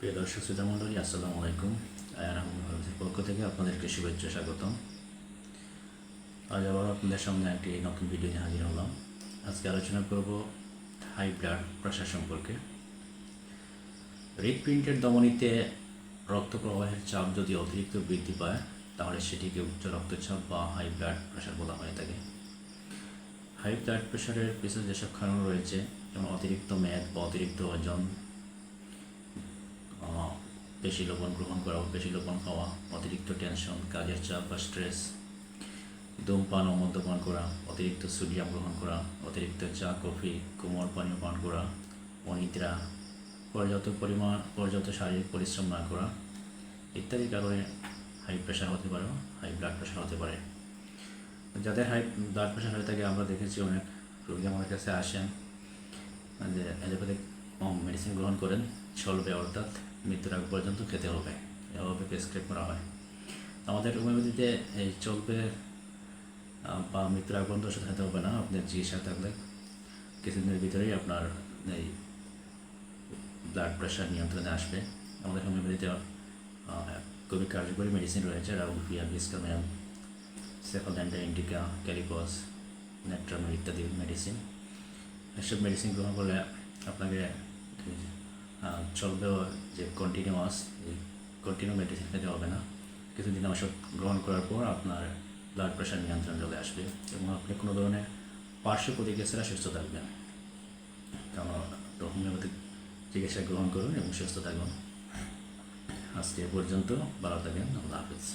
প্রিয় দর্শক শ্রোতা মণ্ডলী আসসালামু আলাইকুম। আয়ান আহমদ ভারতের পক্ষ থেকে আপনাদেরকে শুভেচ্ছা স্বাগতম। আজ আবার আপনাদের সামনে একটি নতুন ভিডিও নিয়ে হাজির হলাম। আজকে আলোচনা করব হাই ব্লাড প্রেশার সম্পর্কে। হৃদপিণ্ডের দমনীতে রক্ত প্রবাহের চাপ যদি অতিরিক্ত বৃদ্ধি পায়, তাহলে সেটিকে উচ্চ রক্তচাপ বা হাই ব্লাড প্রেশার বলা হয়ে থাকে। হাই ব্লাড প্রেশারের পিছনে যেসব কারণ রয়েছে, যেমন অতিরিক্ত মেদ বা অতিরিক্ত ওজন বেশি লবণ গ্রহণ করা, বেশি লবণ খাওয়া, অতিরিক্ত টেনশন কাজের চাপ বা স্ট্রেস ধূমপান ও মদ্যপান করা, অতিরিক্ত সোডিয়াম গ্রহণ করা, অতিরিক্ত চা, কফি, কোমল পানীয় পান করা, অনিদ্রা, পর্যাপ্ত পরিমাণ, পর্যাপ্ত শারীরিক পরিশ্রম না করা ইত্যাদি কারণে হাই প্রেশার হতে পারে হাই ব্লাড প্রেশার হতে পারে। যাদের হাই ব্লাড প্রেশার হয়ে থাকে, আমরা দেখেছি অনেক রোগী আমাদের কাছে আসেন, যে অ্যালোপ্যাথিক মেডিসিন গ্রহণ করেন চলবে অর্থাৎ মৃত্যুর আগ পর্যন্ত খেতে হবে। এভাবে প্রেসক্রাইব করা হয়। আমাদের হোমিওপ্যাথিতে এই চলবে বা মৃত্যুর আগ পর্যন্ত ওষুধ খেতে হবে না। আপনার চিকিৎসা থাকলে কিছুদিনের ভিতরেই আপনার এই ব্লাড প্রেশার নিয়ন্ত্রণে আসবে। আমাদের হোমিওপ্যাথিতে খুবই কার্যকরী মেডিসিন রয়েছে। রাউলফিয়া বিস্কামিয়াম সেফাল্যান্ডা ইন্ডিকা ক্যালিকস নেট্রামে ইত্যাদি মেডিসিন এসব মেডিসিন গ্রহণ করলে আপনাকে চলবেও যে কন্টিনিউয়াস কন্টিনিউ মেডিসিন খেতে হবে না, কিছুদিন ওষুধ গ্রহণ করার পর আপনার ব্লাড প্রেশার নিয়ন্ত্রণ চলে আসবে এবং আপনি কোনো ধরনের পার্শ্ব প্রতিক্রিয়া সুস্থ থাকবেন। কারণ হোমিওপ্যাথিক চিকিৎসা গ্রহণ করুন এবং সুস্থ থাকুন। আজকে পর্যন্ত, ভালো থাকেন, আল্লাহ হাফিজ।